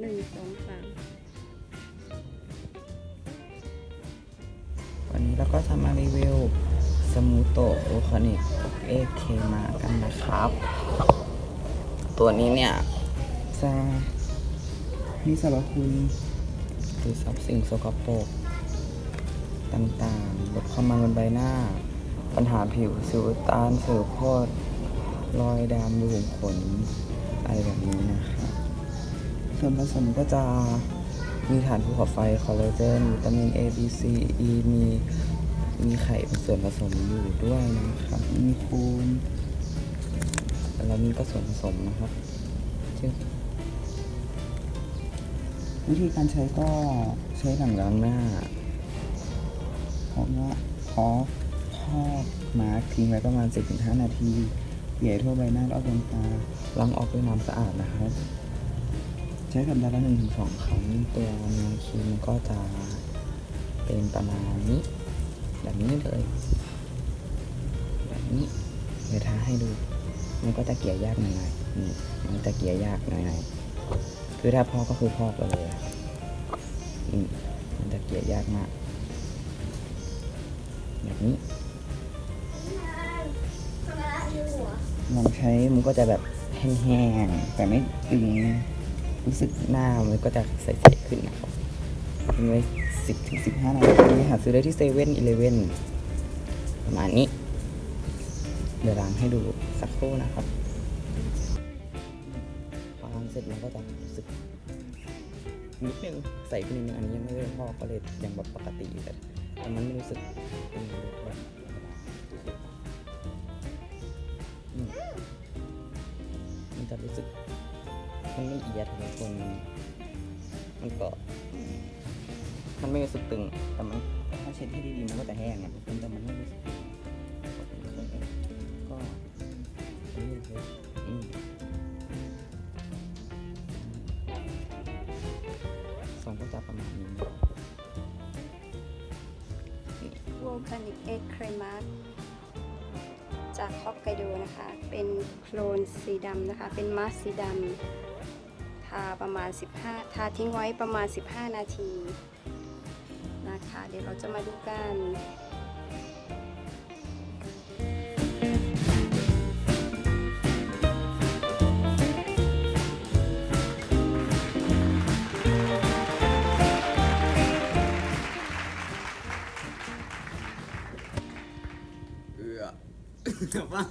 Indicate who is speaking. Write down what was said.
Speaker 1: หนึ่งสองสาม
Speaker 2: วันนี้เราก็จะมารีวิวสมูโตโอคานิกเอเคมากันนะครับ ตัวนี้เนี่ยจะมีสรรพคุณคือซับสิ่งสกปรกต่างๆลดความมันบนใบหน้า ปัญหาผิวสิวตันสิวโพดรอยดำรูขุมขนอะไรแบบนี้นะครับ ส่วนผสมก็จะมีฐานภูเขาไฟคอลลาเจนวิตามิน A B C E มีมีไข่เป็นส่วนผสมอยู่ด้วยนะครับ มีคูนแล้วนี่ก็ส่วนผสมนะครับชื่อวิธีการใช้ก็ใช้หลังล้างหน้าเพราะว่าพอพอกมาร์คทิ้งไว้ประมาณ 10-5 นาทีเกี่ยทั่วใบหน้ารอบดวงตาล้างออกด้วยน้ำสะอาดนะครับ ใช้สัปดาห์ละหนึ่งสองครั้งตัวเนื้อครีมก็จะเป็นประมาณนี้ แบบนี้เลย แบบนี้เดี๋ยวทาให้ดู มันก็จะเกี่ยยากหน่อยๆนี่มันจะเกี่ยยากหน่อยๆคือถ้าพอกก็คือพอกไปเลยอะอืมมันจะเกี่ยยากมาก แบบนี้ลองใช้มันก็จะแบบแห้งๆแต่ไม่ตึง รู้สึกหน้ามันก็จะใสๆขึ้นนะครับทิ้งไว้สิบถึงสิบห้านาทีหาซื้อได้ที่เซเว่นอีเลเว่นประมาณนี้ เดี๋ยวล้างให้ดูสักครู่นะครับพอล้างเสร็จมันก็จะรู้สึกนิดนึงใส่ขึ้นนิดนึงอันนี้ยังไม่ได้พอกก็เลยยังแบบปกติแต่แต่มันไม่รู้สึกเป็นแบบมันจะรู้สึก มันไม่เอียดทุกคน มันก็ มันไม่รู้สึกตึง แต่มันถ้าเช็ดให้ดีๆมันก็จะแห้งอะทุกคนแต่มันไม่รู้สึกตึงก็อืมสองก็จะประมาณนี้
Speaker 1: วอลคานิกเอ็กเครมัสจากฮอกไกโดนะคะ เป็นโคลนสีดำนะคะ เป็นมาสสีดำ มาณ 15 ทาทิ้งไว้ประมาณ 15 นาทีนะคะ เดี๋ยวเราจะมาดูกัน
Speaker 2: เออแต่ว่า